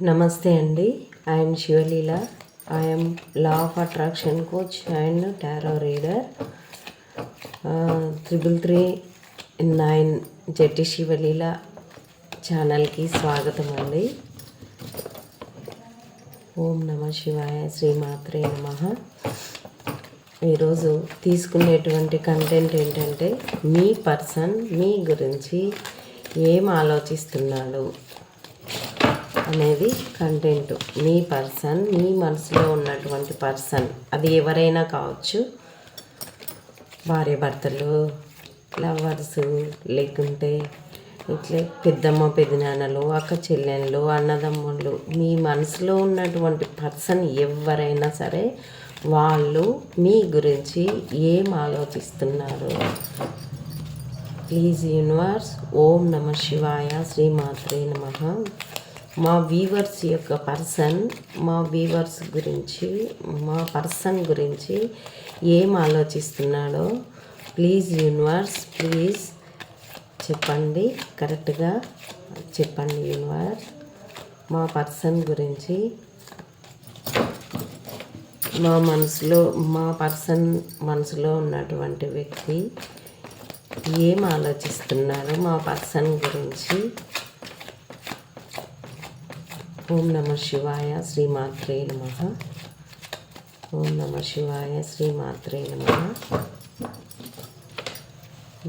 నమస్తే అండి. I'm Sivaleela I'm law of attraction coach and tarot reader triple three nine Jatti శివలీల ఛానల్కి స్వాగతం అండి. ఓం నమ శివాయ శ్రీమాత్రే నమ. ఈరోజు తీసుకునేటువంటి కంటెంట్ ఏంటంటే మీ పర్సన్ మీ గురించి ఏం ఆలోచిస్తున్నాడు? అనేది కంటెంట్ మీ పర్సన్ మీ మనసులో ఉన్నటువంటి పర్సన్ అది ఎవరైనా కావచ్చు. భార్య భర్తలు లవర్స్ లేకుంటే ఇట్లే పెద్దమ్మ పెద్దనాన్నలు అక్క చెల్లెళ్ళు అన్నదమ్ముళ్ళు మీ మనసులో ఉన్నటువంటి పర్సన్ ఎవరైనా సరే వాళ్ళు మీ గురించి ఏం ఆలోచిస్తున్నారు? ప్లీజ్ యూనివర్స్ ఓం నమ శివాయ శ్రీమాత్రే నమ. మా వీవర్స్ యొక్క పర్సన్ మా వీవర్స్ గురించి మా పర్సన్ గురించి ఏం ఆలోచిస్తున్నాడో ప్లీజ్ యూనివర్స్ ప్లీజ్ చెప్పండి. కరెక్ట్గా చెప్పండి యూనివర్స్ మా పర్సన్ గురించి మా మనసులో మా పర్సన్ మనసులో ఉన్నటువంటి వ్యక్తి ఏం ఆలోచిస్తున్నారు మా పర్సన్ గురించి ఓం నమ శివాయ శ్రీమాత్రే నమ. ఓం నమ శివాయ శ్రీమాత్రే నమ.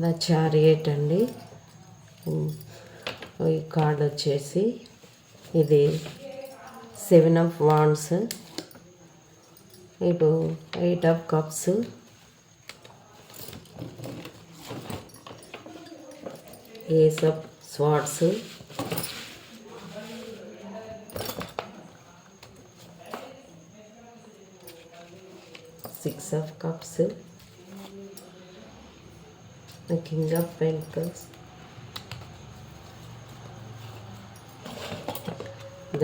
ద చారియట్ అండి. ఈ కార్డ్ వచ్చేసి ఇది సెవెన్ ఆఫ్ వాండ్స్ ఇప్పుడు eight of cups. Ace of swords cups the king of pentacles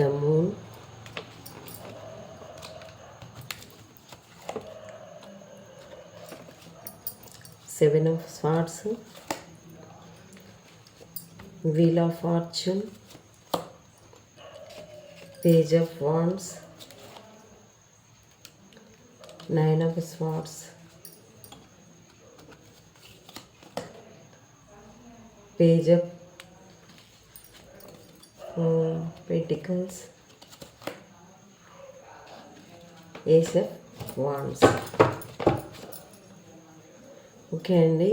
the moon seven of swords wheel of fortune page of wands nine of swords page pentacles ace wands okay అండి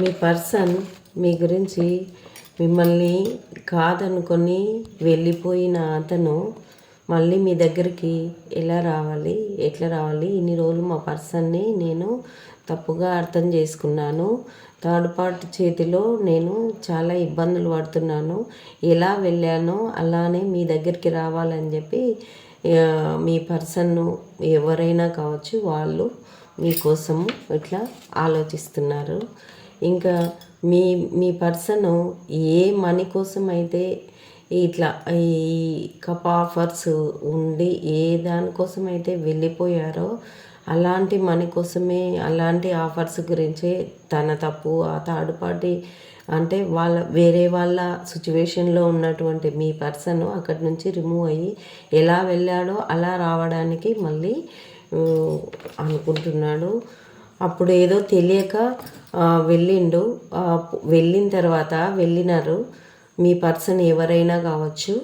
మీ person మీ గురించి మిమ్మల్ని కాదనుకొని వెళ్ళిపోయిన అతను మళ్ళీ మీ దగ్గరికి ఎలా రావాలి ఎట్లా రావాలి ఇన్ని రోజులు మా పర్సన్ని నేను తప్పుగా అర్థం చేసుకున్నాను. థర్డ్ పార్ట్ చేతిలో నేను చాలా ఇబ్బందులు పడుతున్నాను. ఎలా వెళ్ళానో అలానే మీ దగ్గరికి రావాలని చెప్పి మీ పర్సన్ను ఎవరైనా కావచ్చు వాళ్ళు మీకోసము ఇట్లా ఆలోచిస్తున్నారు. ఇంకా మీ మీ పర్సన్ ఏ మనీ కోసం అయితే ఇట్లా ఈ కప్ ఆఫర్స్ ఉండి ఏ దానికోసం అయితే వెళ్ళిపోయారో అలాంటి మనీ కోసమే అలాంటి ఆఫర్స్ గురించే తన తప్పు ఆ థర్డ్ పార్టీ అంటే వాళ్ళ వేరే వాళ్ళ సిచ్యువేషన్లో ఉన్నటువంటి మీ పర్సన్ అక్కడి నుంచి రిమూవ్ అయ్యి ఎలా వెళ్ళాడో అలా రావడానికి మళ్ళీ అనుకుంటున్నాడు. అప్పుడు ఏదో తెలియక వెళ్ళిండు. వెళ్ళిన తర్వాత వెళ్ళినారు. మీ పర్సన్ ఎవరైనా కావచ్చు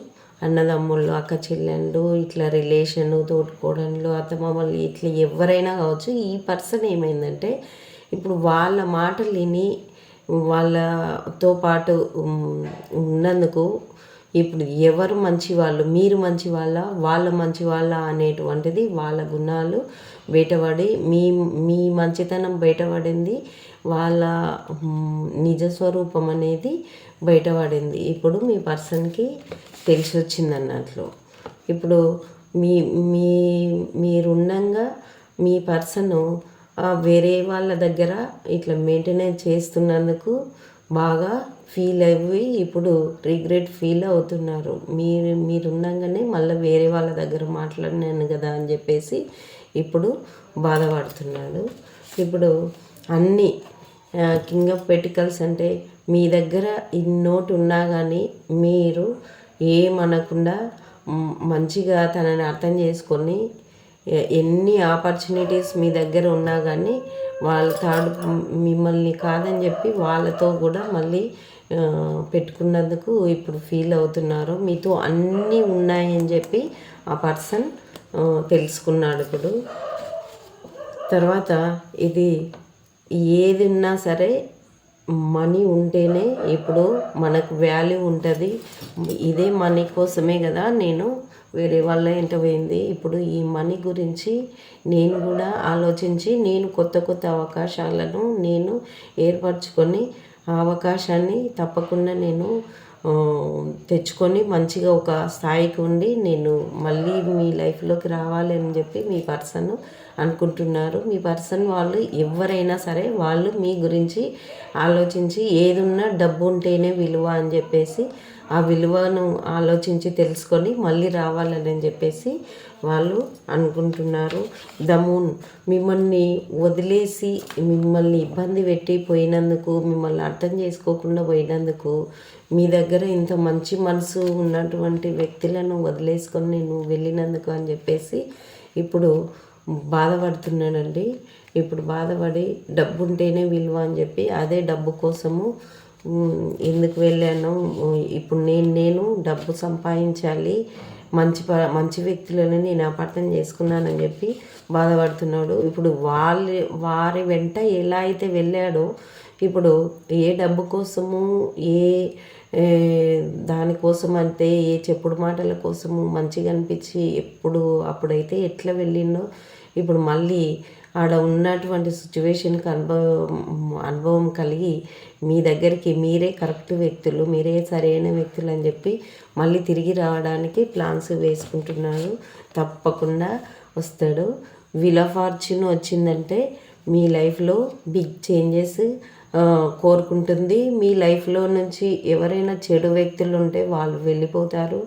అన్నదమ్ముళ్ళు అక్క చెల్లెళ్ళు ఇట్లా రిలేషన్ తోడుకోవడంలో అత్తమామలు ఇట్లా ఎవరైనా కావచ్చు ఈ పర్సన్ ఏమైందంటే ఇప్పుడు వాళ్ళ మాటలు విని వాళ్ళతో పాటు ఉన్నందుకు ఇప్పుడు ఎవరు మంచి వాళ్ళు మీరు మంచి వాళ్ళ వాళ్ళ మంచి వాళ్ళ అనేటువంటిది వాళ్ళ గుణాలు బయటపడి మీ మీ మంచితనం బయటపడింది వాళ్ళ నిజస్వరూపం అనేది బయటపడింది ఇప్పుడు మీ పర్సన్కి తెలిసి వచ్చింది అన్నట్లు ఇప్పుడు మీ మీ మీరుండగా మీ పర్సను వేరే వాళ్ళ దగ్గర ఇట్లా మెయింటెనెన్స్ చేస్తున్నందుకు బాగా ఫీల్ అయ్యి ఇప్పుడు రిగ్రెట్ ఫీల్ అవుతున్నారు. మీరు మీరు ఉండగానే మళ్ళీ వేరే వాళ్ళ దగ్గర మాట్లాడినాను కదా అని చెప్పేసి ఇప్పుడు బాధపడుతున్నాడు ఇప్పుడు అన్నీ కింగ్ ఆఫ్ పెటికల్స్ అంటే మీ దగ్గర ఇన్నోటి ఉన్నా కానీ మీరు ఏమనకుండా మంచిగా తనని అర్థం చేసుకొని ఎన్ని ఆపర్చునిటీస్ మీ దగ్గర ఉన్నా కానీ వాళ్ళ తాడు మిమ్మల్ని కాదని చెప్పి వాళ్ళతో కూడా మళ్ళీ పెట్టుకున్నందుకు ఇప్పుడు ఫీల్ అవుతున్నారు. మీతో అన్నీ ఉన్నాయని చెప్పి ఆ పర్సన్ తెలుసుకున్నాడు ఇప్పుడు. తర్వాత ఇది ఏది ఉన్నా సరే మనీ ఉంటేనే ఇప్పుడు మనకు వాల్యూ ఉంటుంది. ఇదే మనీ కోసమే కదా నేను వేరే వాళ్ళ ఎంట పోయింది. ఇప్పుడు ఈ మనీ గురించి నేను కూడా ఆలోచించి నేను కొత్త కొత్త అవకాశాలను నేను ఏర్పరచుకొని ఆ అవకాశాన్ని తప్పకుండా నేను తెచ్చుకొని మంచిగా ఒక స్థాయికి ఉండి నేను మళ్ళీ మీ లైఫ్లోకి రావాలి అని చెప్పి మీ పర్సన్ అనుకుంటున్నారు. మీ పర్సన్ వాళ్ళు ఎవరైనా సరే వాళ్ళు మీ గురించి ఆలోచించి ఏదున్నా డబ్బు ఉంటేనే విలువ అని చెప్పేసి ఆ విలువను ఆలోచించి తెలుసుకొని మళ్ళీ రావాలని చెప్పేసి వాళ్ళు అనుకుంటున్నారు. దమూన్ మిమ్మల్ని వదిలేసి మిమ్మల్ని ఇబ్బంది పెట్టి పోయినందుకు మిమ్మల్ని అర్థం చేసుకోకుండా పోయినందుకు మీ దగ్గర ఇంత మంచి మనసు ఉన్నటువంటి వ్యక్తులను వదిలేసుకొని నేను వెళ్ళినందుకు అని చెప్పేసి ఇప్పుడు బాధపడుతున్నానండి ఇప్పుడు బాధపడి డబ్బు ఉంటేనే విలువ అని చెప్పి అదే డబ్బు కోసము ఎందుకు వెళ్ళాను ఇప్పుడు నేను నేను డబ్బు సంపాదించాలి మంచి ప మంచి వ్యక్తులను నేను అపార్థం చేసుకున్నానని చెప్పి బాధపడుతున్నాడు. ఇప్పుడు వాళ్ళ వారి వెంట ఎలా అయితే వెళ్ళాడో ఇప్పుడు ఏ డబ్బు కోసము ఏ దానికోసం అంటే ఏ చెప్పుడు మాటల కోసము మంచిగా అనిపించి ఎప్పుడు అప్పుడైతే ఎట్లా వెళ్ళిండో ఇప్పుడు మళ్ళీ ఆడ ఉన్నటువంటి సిచ్యువేషన్కి అనుభవం అనుభవం కలిగి మీ దగ్గరికి మీరే కరెక్ట్ వ్యక్తులు మీరే సరైన వ్యక్తులు అని చెప్పి మళ్ళీ తిరిగి రావడానికి ప్లాన్స్ వేసుకుంటున్నారు తప్పకుండా వస్తాడు. విల్ ఆఫ్ ఫార్చ్యూన్ వచ్చిందంటే మీ లైఫ్లో బిగ్ చేంజెస్ కోరుకుంటుంది. మీ లైఫ్లో నుంచి ఎవరైనా చెడు వ్యక్తులు ఉంటే వాళ్ళు వెళ్ళిపోతారు.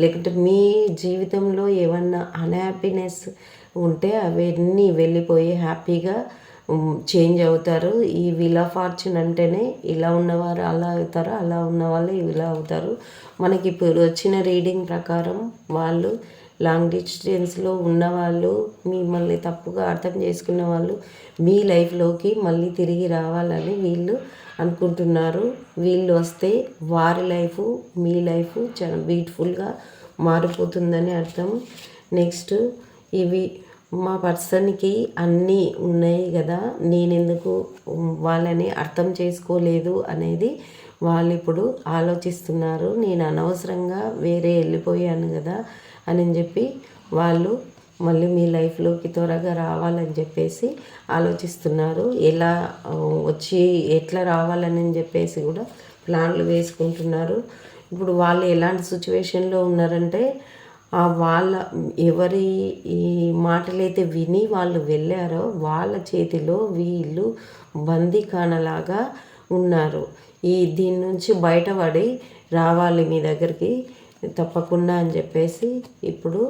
లేకుంటే మీ జీవితంలో ఏమన్నా అన్హ్యాపీనెస్ ఉంటే అవన్నీ వెళ్ళిపోయి హ్యాపీగా చేంజ్ అవుతారు. ఈ విల్ ఆఫ్ ఫార్చ్యూన్ అంటేనే ఇలా ఉన్నవారు అలా అవుతారు అలా ఉన్న వాళ్ళు ఇలా అవుతారు. మనకి ఇప్పుడు వచ్చిన రీడింగ్ ప్రకారం వాళ్ళు లాంగ్ డిస్టెన్స్లో ఉన్నవాళ్ళు మిమ్మల్ని తప్పుగా అర్థం చేసుకున్న వాళ్ళు మీ లైఫ్లోకి మళ్ళీ తిరిగి రావాలని వీళ్ళు అనుకుంటున్నారు. వీళ్ళు వస్తే వారి లైఫ్ మీ లైఫ్ చాలా బ్యూటిఫుల్గా మారిపోతుందని అర్థం. నెక్స్ట్ ఇవి మా పర్సన్కి అన్నీ ఉన్నాయి కదా నేనెందుకు వాళ్ళని అర్థం చేసుకోలేదు అనేది వాళ్ళు ఇప్పుడు ఆలోచిస్తున్నారు. నేను అనవసరంగా వేరే వెళ్ళిపోయాను కదా అని చెప్పి వాళ్ళు మళ్ళీ మీ లైఫ్లోకి త్వరగా రావాలని చెప్పేసి ఆలోచిస్తున్నారు. ఎలా వచ్చి ఎట్లా రావాలని చెప్పేసి కూడా ప్లాన్లు వేసుకుంటున్నారు. ఇప్పుడు వాళ్ళు ఎలాంటి సిచ్యువేషన్లో ఉన్నారంటే వాళ్ళ ఎవరి ఈ మాటలైతే విని వాళ్ళు వెళ్ళారో వాళ్ళ చేతిలో వీళ్ళు బందీఖానలాగా ఉన్నారు. ఈ దీని నుంచి బయటపడి రావాలి మీ దగ్గరికి. తప్పకుండా అని చెప్పేసి ఇప్పుడు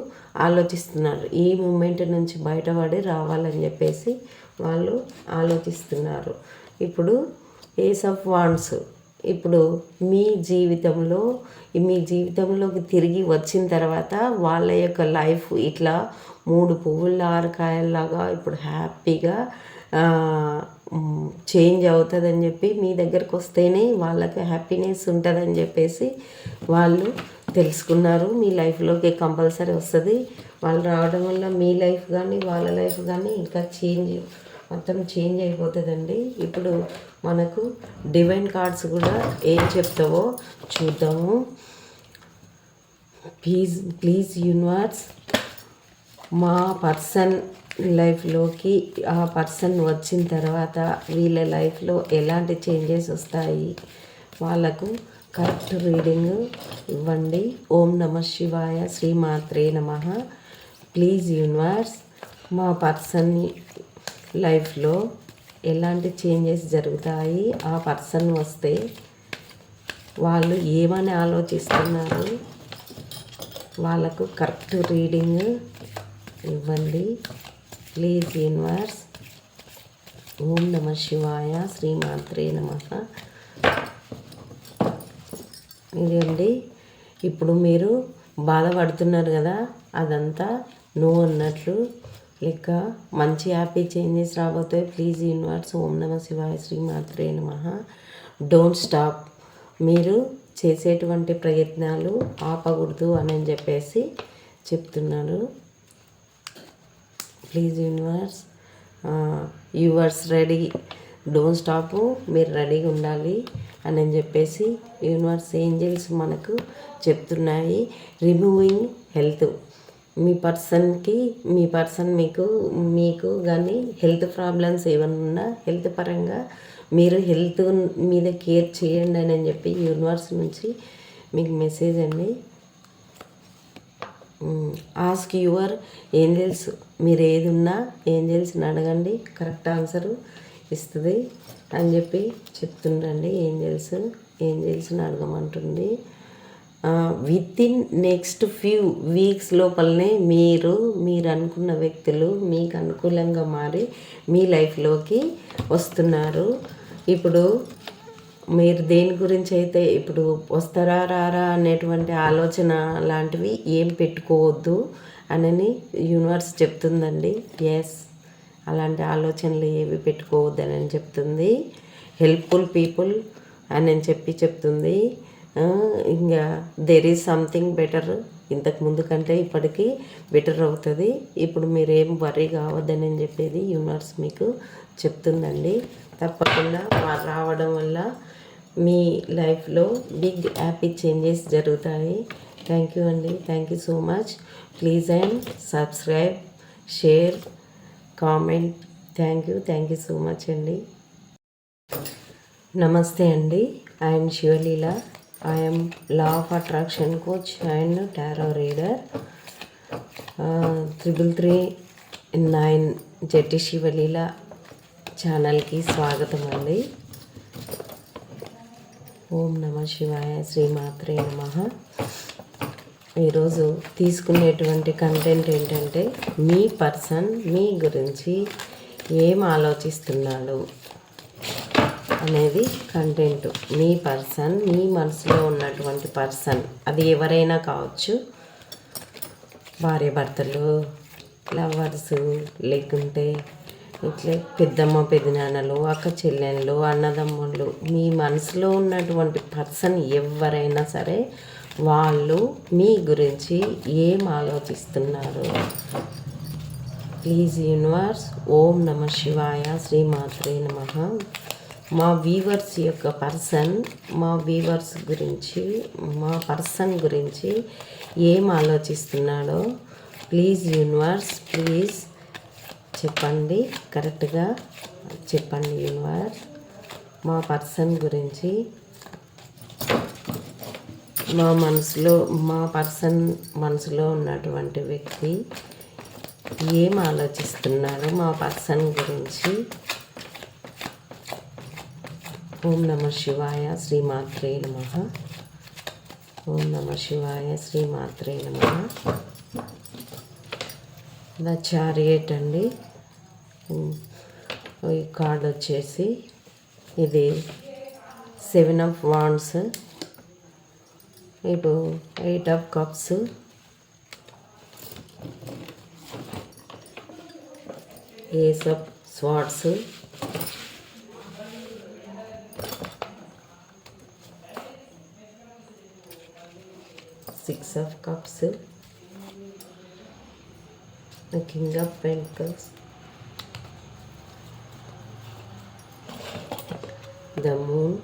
ఆలోచిస్తున్నారు. ఈ మూమెంట్ నుంచి బయటపడి రావాలని చెప్పేసి వాళ్ళు ఆలోచిస్తున్నారు. ఇప్పుడు ఏస్ ఆఫ్ వాండ్స్ ఇప్పుడు మీ జీవితంలో మీ జీవితంలోకి తిరిగి వచ్చిన తర్వాత వాళ్ళ యొక్క లైఫ్ ఇట్లా మూడు పువ్వుల ఆరకాయల్లాగా ఇప్పుడు హ్యాపీగా చేంజ్ అవుతుందని చెప్పి మీ దగ్గరకు వస్తేనే వాళ్ళకి హ్యాపీనెస్ ఉంటుందని చెప్పేసి వాళ్ళు తెలుసుకున్నారు. మీ లైఫ్లోకి కంపల్సరీ వస్తుంది. వాళ్ళు రావడం వల్ల మీ లైఫ్ కానీ వాళ్ళ లైఫ్ కానీ ఇంకా చేంజ్ మొత్తం చేంజ్ అయిపోతుందండి. ఇప్పుడు మనకు డివైన్ కార్డ్స్ కూడా ఏం చెప్తావో చూద్దాము. ప్లీజ్ ప్లీజ్ యూనివర్స్ మా పర్సన్ లైఫ్లోకి ఆ పర్సన్ వచ్చిన తర్వాత వీళ్ళ లైఫ్లో ఎలాంటి చేంజెస్ వస్తాయి? వాళ్ళకు కరెక్ట్ రీడింగ్ ఇవ్వండి. ఓం నమ శివాయ శ్రీమాత్రే నమ. ప్లీజ్ యూనివర్స్ మా పర్సన్ లైఫ్లో ఎలాంటి చేంజెస్ జరుగుతాయి? ఆ పర్సన్ వస్తే వాళ్ళు ఏమని ఆలోచిస్తున్నారు? వాళ్ళకు కరెక్ట్ రీడింగ్ ఇవ్వండి. ప్లీజ్ యూనివర్స్ ఓం నమ శివాయ శ్రీమాత్రే నమ. ఇదండి ఇప్పుడు మీరు బాధపడుతున్నారు కదా అదంతా నువ్వు అన్నట్లు. లెక్క మంచి హ్యాపీ చేంజెస్ రాబోతాయి. ప్లీజ్ యూనివర్స్ ఓం నమ శివాయ శ్రీ మాత్రే నమ. Don't stop. మీరు చేసేటువంటి ప్రయత్నాలు ఆపకూడదు అని చెప్పేసి చెప్తున్నారు. Please universe yours ready. Don't stop మీరు రెడీగా ఉండాలి అని చెప్పేసి యూనివర్స్ ఏంజల్స్ మనకు చెప్తున్నాయి. రిమూవింగ్ హెల్త్ మీ పర్సన్కి మీ పర్సన్ మీకు మీకు కానీ హెల్త్ ప్రాబ్లమ్స్ ఏమైనా ఉన్నా హెల్త్ పరంగా మీరు హెల్త్ మీద కేర్ చేయండి అని చెప్పి యూనివర్స్ నుంచి మీకు మెసేజ్ అండి. ఆస్క్ యువర్ ఏంజల్స్ మీరు ఏది ఉన్నా ఏంజల్స్ని అడగండి. కరెక్ట్ ఆన్సరు ఇస్తుంది అని చెప్పి చెప్తుండండి. ఏంజల్స్ ఏంజల్స్ని అడగమంటుంది. Within next few weeks లోపలనే మీరు మీరు అనుకున్న వ్యక్తులు మీకు అనుకూలంగా మారి మీ లైఫ్లోకి వస్తున్నారు. ఇప్పుడు మీరు దేని గురించి అయితే ఇప్పుడు వస్తారా రారా అనేటువంటి ఆలోచన లాంటివి ఏం పెట్టుకోవద్దు అని యూనివర్స్ చెప్తుందండి. ఎస్ అలాంటి ఆలోచనలు ఏవి పెట్టుకోవద్దని అని చెప్తుంది. హెల్ప్ఫుల్ పీపుల్ అని చెప్పి చెప్తుంది. ఇంకా దెర్ ఈజ్ సంథింగ్ బెటర్ ఇంతకు ముందు కంటే ఇప్పటికీ బెటర్ అవుతుంది. ఇప్పుడు మీరేం వరీ కావద్దని చెప్పేది యూనివర్స్ మీకు చెప్తుందండి. తప్పకుండా రావడం వల్ల మీ లైఫ్లో బిగ్ హ్యాపీ చేంజెస్ జరుగుతాయి. థ్యాంక్ యూ అండి. Thank you so much please and subscribe share comment. Thank you thank you so much అండి. నమస్తే అండి. I'm Sivaleela I'm law of attraction coach and tarot reader triple three nine Jatti శివలీల ఛానల్కి స్వాగతం అండి. ఓం నమ శివాయ శ్రీమాత్రే నమ. ఈరోజు తీసుకునేటువంటి కంటెంట్ ఏంటంటే మీ పర్సన్ మీ గురించి ఏం ఆలోచిస్తున్నాడు అనేది కంటెంట్ మీ పర్సన్ మీ మనసులో ఉన్నటువంటి పర్సన్ అది ఎవరైనా కావచ్చు. భార్య భర్తలు లవర్స్ లేకుంటే ఇట్లే పెద్దమ్మ పెద్దనాన్నలు అక్క చెల్లెళ్ళు అన్నదమ్ముళ్ళు మీ మనసులో ఉన్నటువంటి పర్సన్ ఎవరైనా సరే వాళ్ళు మీ గురించి ఏం ఆలోచిస్తున్నారు? ప్లీజ్ యూనివర్స్ ఓం నమ శివాయ శ్రీమాత్రే నమ. మా వీవర్స్ యొక్క పర్సన్ మా వీవర్స్ గురించి మా పర్సన్ గురించి ఏం ఆలోచిస్తున్నాడో ప్లీజ్ యూనివర్స్ ప్లీజ్ చెప్పండి. కరెక్ట్గా చెప్పండి యూనివర్స్ మా పర్సన్ గురించి మా మనసులో మా పర్సన్ మనసులో ఉన్నటువంటి వ్యక్తి ఏం ఆలోచిస్తున్నారో మా పర్సన్ గురించి ఓం నమ శివాయ శ్రీమాత్రే నమ. ఓం నమ శివాయ శ్రీమాత్రే నమ. ద చారియట్ అండి. ఈ కార్డ్ వచ్చేసి ఇది సెవెన్ ఆఫ్ వాండ్స్ ఇప్పుడు eight of cups ace of swords six of cups the King of Pentacles, the Moon,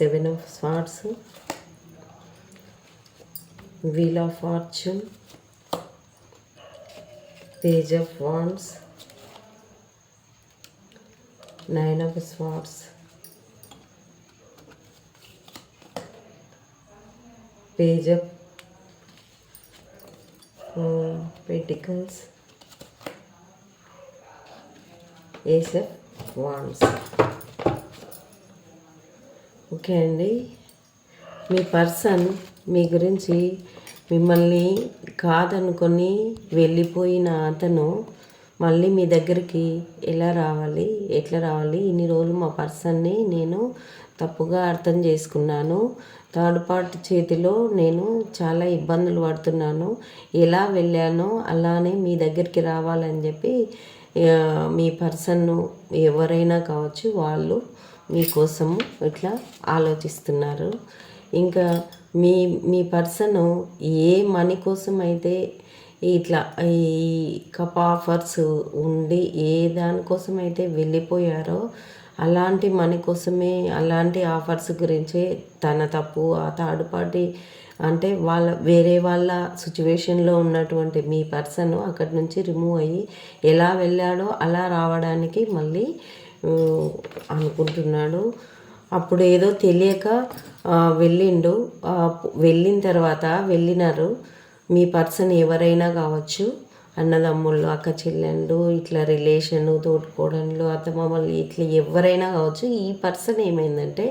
seven of swords. Wheel of fortune. Page of wands. Nine of swords. Page of um, pentacles. Ace of wands. Okay అండి. మీ person మీ గురించి మిమ్మల్ని కాదనుకొని వెళ్ళిపోయిన అతను మళ్ళీ మీ దగ్గరికి ఎలా రావాలి ఎట్లా రావాలి ఇన్ని రోజులు మా పర్సన్ని నేను తప్పుగా అర్థం చేసుకున్నాను. థర్డ్ పార్టీ చేతిలో నేను చాలా ఇబ్బందులు పడుతున్నాను. ఎలా వెళ్ళానో అలానే మీ దగ్గరికి రావాలని చెప్పి మీ పర్సన్ను ఎవరైనా కావచ్చు వాళ్ళు మీకోసము ఇట్లా ఆలోచిస్తున్నారు. ఇంకా మీ మీ పర్సన్ ఏ మనీ కోసం అయితే ఇట్లా ఈ కప్ ఆఫర్స్ ఉండి ఏ దానికోసం అయితే వెళ్ళిపోయారో అలాంటి మనీ కోసమే అలాంటి ఆఫర్స్ గురించే తన తప్పు ఆ థర్డ్ పార్టీ అంటే వాళ్ళ వేరే వాళ్ళ సిచ్యువేషన్లో ఉన్నటువంటి మీ పర్సన్ అక్కడి నుంచి రిమూవ్ అయ్యి ఎలా వెళ్ళాడో అలా రావడానికి మళ్ళీ అనుకుంటున్నాడు అప్పుడు ఏదో తెలియక వెళ్ళిండు. వెళ్ళిన తర్వాత వెళ్ళినారు. మీ పర్సన్ ఎవరైనా కావచ్చు అన్నదమ్ముళ్ళు అక్క చెల్లెళ్ళు ఇట్లా రిలేషన్ తోటికోడళ్ళు అత్తమామలు ఇట్లా ఎవరైనా కావచ్చు ఈ పర్సన్ ఏమైందంటే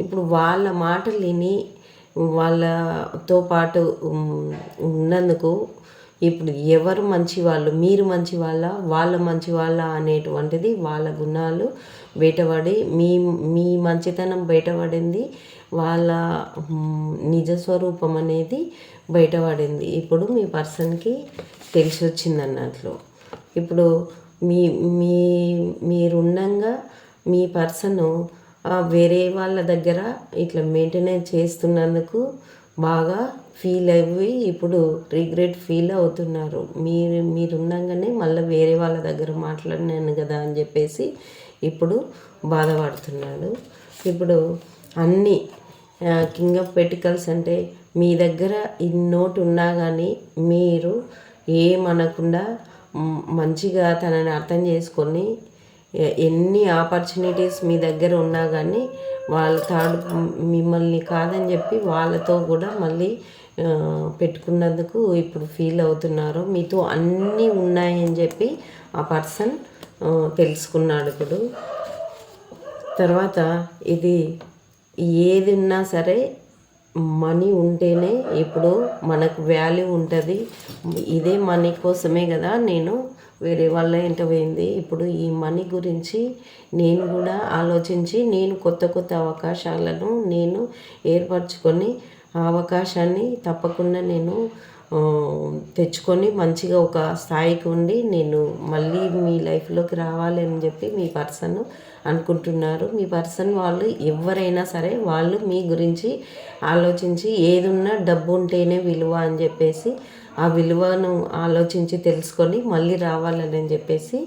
ఇప్పుడు వాళ్ళ మాటలు విని వాళ్ళతో పాటు ఉన్నందుకు ఇప్పుడు ఎవరు మంచి వాళ్ళు మీరు మంచి వాళ్ళ వాళ్ళ మంచి వాళ్ళ అనేటువంటిది వాళ్ళ గుణాలు బయటపడి మీ మీ మంచితనం బయటపడింది వాళ్ళ నిజస్వరూపం నిజ స్వరూపం అనేది బయటపడింది. ఇప్పుడు మీ పర్సన్కి తెలిసి వచ్చింది అన్నట్లు ఇప్పుడు మీ మీ మీరుండంగా మీ పర్సను వేరే వాళ్ళ దగ్గర ఇట్లా మెయింటెనెన్స్ చేస్తున్నందుకు బాగా ఫీల్ అయ్యి ఇప్పుడు రిగ్రెట్ ఫీల్ అవుతున్నారు. మీరు మీరు మళ్ళీ వేరే వాళ్ళ దగ్గర మాట్లాడినాను కదా అని చెప్పేసి ఇప్పుడు బాధపడుతున్నాడు. ఇప్పుడు అన్నీ కింగ్ ఆఫ్ పెటికల్స్ అంటే మీ దగ్గర ఇన్నోటి ఉన్నా కానీ మీరు ఏమనకుండా మంచిగా తనని అర్థం చేసుకొని ఎన్ని ఆపర్చునిటీస్ మీ దగ్గర ఉన్నా కానీ వాళ్ళ తాడు మిమ్మల్ని కాదని చెప్పి వాళ్ళతో కూడా మళ్ళీ పెట్టుకున్నందుకు ఇప్పుడు ఫీల్ అవుతున్నారు. మీతో అన్నీ ఉన్నాయని చెప్పి ఆ పర్సన్ తెలుసుకున్నాడు ఇప్పుడు. తర్వాత ఇది ఏది ఉన్నా సరే మనీ ఉంటేనే ఇప్పుడు మనకు వాల్యూ ఉంటుంది. ఇదే మనీ కోసమే కదా నేను వేరే వాళ్ళ ఇంట పోయింది. ఇప్పుడు ఈ మనీ గురించి నేను కూడా ఆలోచించి నేను కొత్త కొత్త అవకాశాలను నేను ఏర్పరచుకొని ఆ అవకాశాన్ని తప్పకుండా నేను తెచ్చుకొని మంచిగా ఒక స్థాయికి ఉండి నేను మళ్ళీ మీ లైఫ్లోకి రావాలి అని చెప్పి మీ పర్సన్ అనుకుంటున్నారు. మీ పర్సన్ వాళ్ళు ఎవరైనా సరే వాళ్ళు మీ గురించి ఆలోచించి ఏదున్నా డబ్బు ఉంటేనే విలువ అని చెప్పేసి ఆ విలువను ఆలోచించి తెలుసుకొని మళ్ళీ రావాలని చెప్పేసి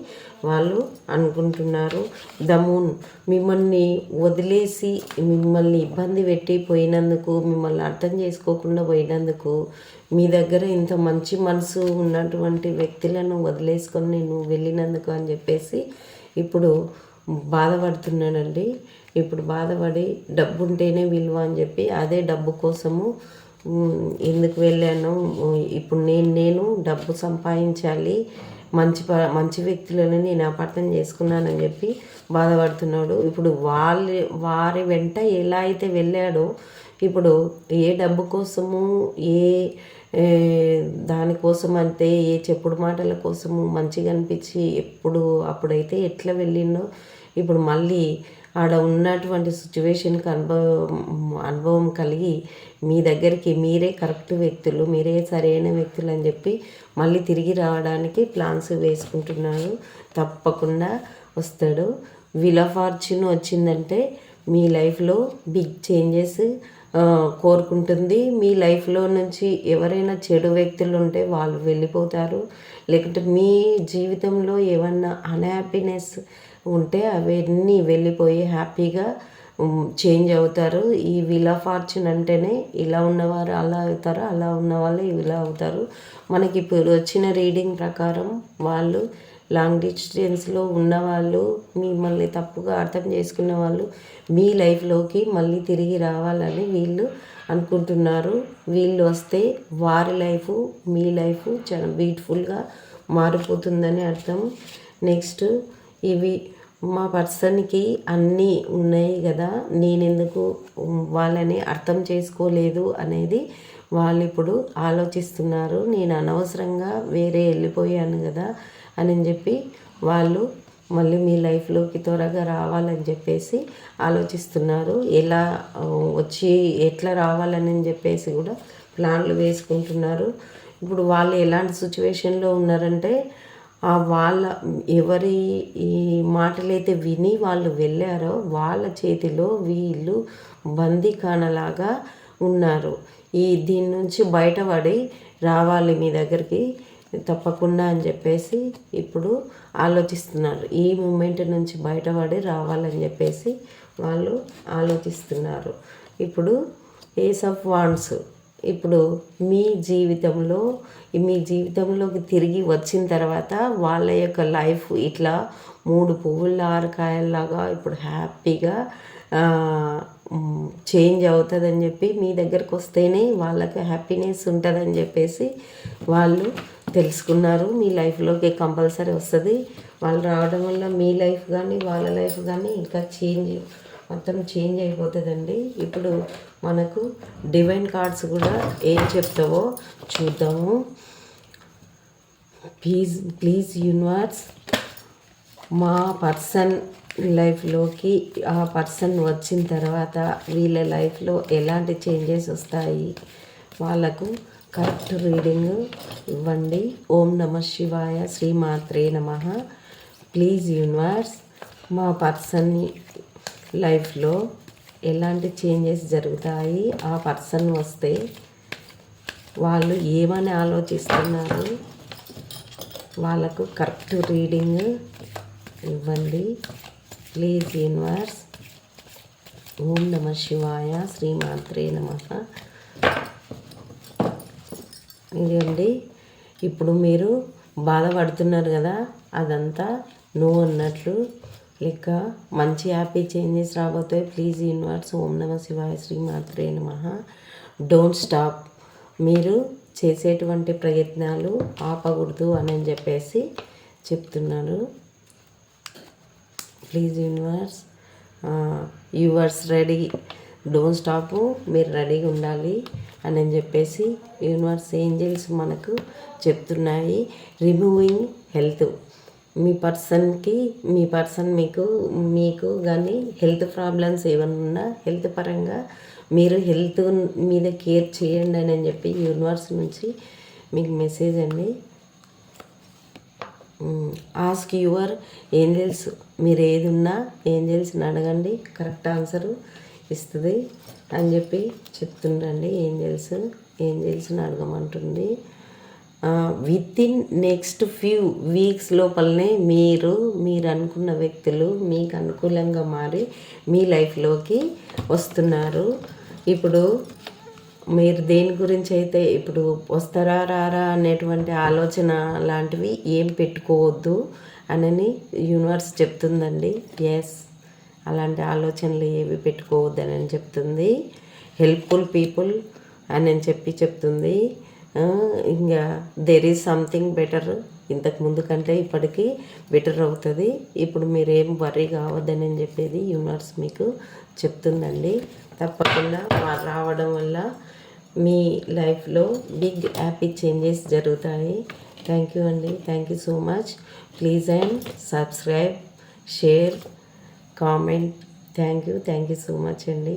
వాళ్ళు అనుకుంటున్నారు. దమూన్ మిమ్మల్ని వదిలేసి మిమ్మల్ని ఇబ్బంది పెట్టి పోయినందుకు మిమ్మల్ని అర్థం చేసుకోకుండా పోయినందుకు మీ దగ్గర ఇంత మంచి మనసు ఉన్నటువంటి వ్యక్తులను వదిలేసుకొని నేను వెళ్ళినందుకు అని చెప్పేసి ఇప్పుడు బాధపడుతున్నాడండి ఇప్పుడు బాధపడి డబ్బు ఉంటేనే విలువ అని చెప్పి అదే డబ్బు కోసము ఎందుకు వెళ్ళాను ఇప్పుడు నేను నేను డబ్బు సంపాదించాలి మంచి ప మంచి వ్యక్తులను నేను అపార్థం చేసుకున్నానని చెప్పి బాధపడుతున్నాడు. ఇప్పుడు వాళ్ళ వారి వెంట ఎలా అయితే వెళ్ళాడో ఇప్పుడు ఏ డబ్బు కోసము ఏ దానికోసం అంతే ఏ చెప్పుడు మాటల కోసము మంచిగా అనిపించి ఎప్పుడు అప్పుడైతే ఎట్లా వెళ్ళిండో ఇప్పుడు మళ్ళీ ఆడ ఉన్నటువంటి సిచ్యువేషన్కి అనుభవం అనుభవం కలిగి మీ దగ్గరికి మీరే కరెక్ట్ వ్యక్తులు మీరే సరైన వ్యక్తులు అని చెప్పి మళ్ళీ తిరిగి రావడానికి ప్లాన్స్ వేసుకుంటున్నారు తప్పకుండా వస్తాడు. విల్ ఆఫ్ ఫార్చ్యూన్ వచ్చిందంటే మీ లైఫ్లో బిగ్ చేంజెస్ కోరుకుంటుంది. మీ లైఫ్లో నుంచి ఎవరైనా చెడు వ్యక్తులు ఉంటే వాళ్ళు వెళ్ళిపోతారు. లేకుంటే మీ జీవితంలో ఏమన్నా అన్హ్యాపీనెస్ ఉంటే అవన్నీ వెళ్ళిపోయి హ్యాపీగా చేంజ్ అవుతారు. ఈ విల్ ఆఫ్ ఫార్చ్యూన్ అంటేనే ఇలా ఉన్నవారు అలా అవుతారు అలా ఉన్నవాళ్ళు ఇలా అవుతారు. మనకి ఇప్పుడు వచ్చిన రీడింగ్ ప్రకారం వాళ్ళు లాంగ్ డిస్టెన్స్లో ఉన్నవాళ్ళు మిమ్మల్ని తప్పుగా అర్థం చేసుకున్న వాళ్ళు మీ లైఫ్లోకి మళ్ళీ తిరిగి రావాలని వీళ్ళు అనుకుంటున్నారు. వీళ్ళు వస్తే వారి లైఫ్ మీ లైఫ్ చాలా బ్యూటిఫుల్గా మారిపోతుందని అర్థం. నెక్స్ట్ ఇవి మా పర్సన్కి అన్నీ ఉన్నాయి కదా నేనెందుకు వాళ్ళని అర్థం చేసుకోలేదు అనేది వాళ్ళు ఇప్పుడు ఆలోచిస్తున్నారు. నేను అనవసరంగా వేరే వెళ్ళిపోయాను కదా అని చెప్పి వాళ్ళు మళ్ళీ మీ లైఫ్లోకి త్వరగా రావాలని చెప్పేసి ఆలోచిస్తున్నారు. ఎలా వచ్చి ఎట్లా రావాలని చెప్పేసి కూడా ప్లాన్లు వేసుకుంటున్నారు. ఇప్పుడు వాళ్ళు ఎలాంటి సిచ్యువేషన్లో ఉన్నారంటే వాళ్ళ ఎవరి ఈ మాటలైతే విని వాళ్ళు వెళ్ళారో వాళ్ళ చేతిలో వీళ్ళు బందీఖానలాగా ఉన్నారు. ఈ దీని నుంచి బయటపడి రావాలి మీ దగ్గరికి తప్పకుండా అని చెప్పేసి ఇప్పుడు ఆలోచిస్తున్నారు. ఈ మూమెంట్ నుంచి బయటపడి రావాలని చెప్పేసి వాళ్ళు ఆలోచిస్తున్నారు. ఇప్పుడు ఏస్ ఆఫ్ వాన్స్ ఇప్పుడు మీ జీవితంలో మీ జీవితంలోకి తిరిగి వచ్చిన తర్వాత వాళ్ళ యొక్క లైఫ్ ఇట్లా మూడు పువ్వుల ఆరకాయల్లాగా ఇప్పుడు హ్యాపీగా చేంజ్ అవుతుందని చెప్పి మీ దగ్గరకు వస్తేనే వాళ్ళకి హ్యాపీనెస్ ఉంటుందని చెప్పేసి వాళ్ళు తెలుసుకున్నారు. మీ లైఫ్లోకి కంపల్సరీ వస్తుంది. వాళ్ళు రావడం వల్ల మీ లైఫ్ కానీ వాళ్ళ లైఫ్ కానీ ఇంకా చేంజ్ మొత్తం చేంజ్ అయిపోతుందండి. ఇప్పుడు మనకు డివైన్ కార్డ్స్ కూడా ఏం చెప్తావో చూద్దాము. ప్లీజ్ ప్లీజ్ యూనివర్స్ మా పర్సన్ లైఫ్లోకి ఆ పర్సన్ వచ్చిన తర్వాత వీళ్ళ లైఫ్లో ఎలాంటి చేంజెస్ వస్తాయి వాళ్ళకు కరెక్ట్ రీడింగ్ ఇవ్వండి. ఓం నమ శివాయ శ్రీమాత్రే నమ. ప్లీజ్ యూనివర్స్ మా పర్సన్ లైఫ్లో ఎలాంటి చేంజెస్ జరుగుతాయి ఆ పర్సన్ వస్తే వాళ్ళు ఏమని ఆలోచిస్తున్నారు వాళ్ళకు కరెక్ట్ రీడింగ్ ఇవ్వండి. ప్లీజ్ యూనివర్స్ ఓం నమ శివాయ శ్రీమాత్రే నమ. ఇదండి ఇప్పుడు మీరు బాధపడుతున్నారు కదా అదంతా నువ్వు అన్నట్లు లేక మంచి హ్యాపీ చేంజెస్ రాబోతాయి. ప్లీజ్ యూనివర్స్ ఓం నమ శివాయ శ్రీమాత్రే నమ. Don't stop. మీరు చేసేటువంటి ప్రయత్నాలు ఆపకూడదు అని చెప్పేసి చెప్తున్నారు. Please universe yours ready. Don't stop. మీరు రెడీగా ఉండాలి అని చెప్పేసి యూనివర్స్ ఏంజల్స్ మనకు చెప్తున్నాయి. Removing health. మీ పర్సన్కి మీ పర్సన్ మీకు మీకు కానీ హెల్త్ ప్రాబ్లమ్స్ ఏమైనా ఉన్నా హెల్త్ పరంగా మీరు హెల్త్ మీద కేర్ చేయండి అని చెప్పి యూనివర్స్ నుంచి మీకు మెసేజ్ అండి. Ask your angels. మీరు ఏది ఉన్నా ఏంజల్స్ని అడగండి. కరెక్ట్ ఆన్సర్ ఇస్తుంది అని చెప్పి చెప్తుండండి. ఏంజల్స్ ఏంజల్స్ని అడగమంటుంది. Within next few weeks లోపలనే మీరు మీరు అనుకున్న వ్యక్తులు మీకు అనుకూలంగా మారి మీ లైఫ్లోకి వస్తున్నారు. ఇప్పుడు మీరు దేని గురించి అయితే ఇప్పుడు వస్తారా రారా అనేటువంటి ఆలోచన లాంటివి ఏం పెట్టుకోవద్దు అని యూనివర్స్ చెప్తుందండి. ఎస్ అలాంటి ఆలోచనలు ఏవి పెట్టుకోవద్దని అని చెప్తుంది. హెల్ప్ఫుల్ పీపుల్ అని చెప్పి చెప్తుంది. ఇంకా దెర్ ఈజ్ సంథింగ్ బెటర్ ఇంతకు ముందు కంటే ఇప్పటికీ బెటర్ అవుతుంది. ఇప్పుడు మీరేం వర్రీ కావద్దని అని చెప్పేది యూనివర్స్ మీకు చెప్తుందండి. తప్పకుండా రావడం వల్ల మీ లైఫ్లో బిగ్ హ్యాపీ చేంజెస్ జరుగుతాయి. థ్యాంక్ యూ అండి. Thank you so much please and subscribe share comment thank you thank you so much అండి.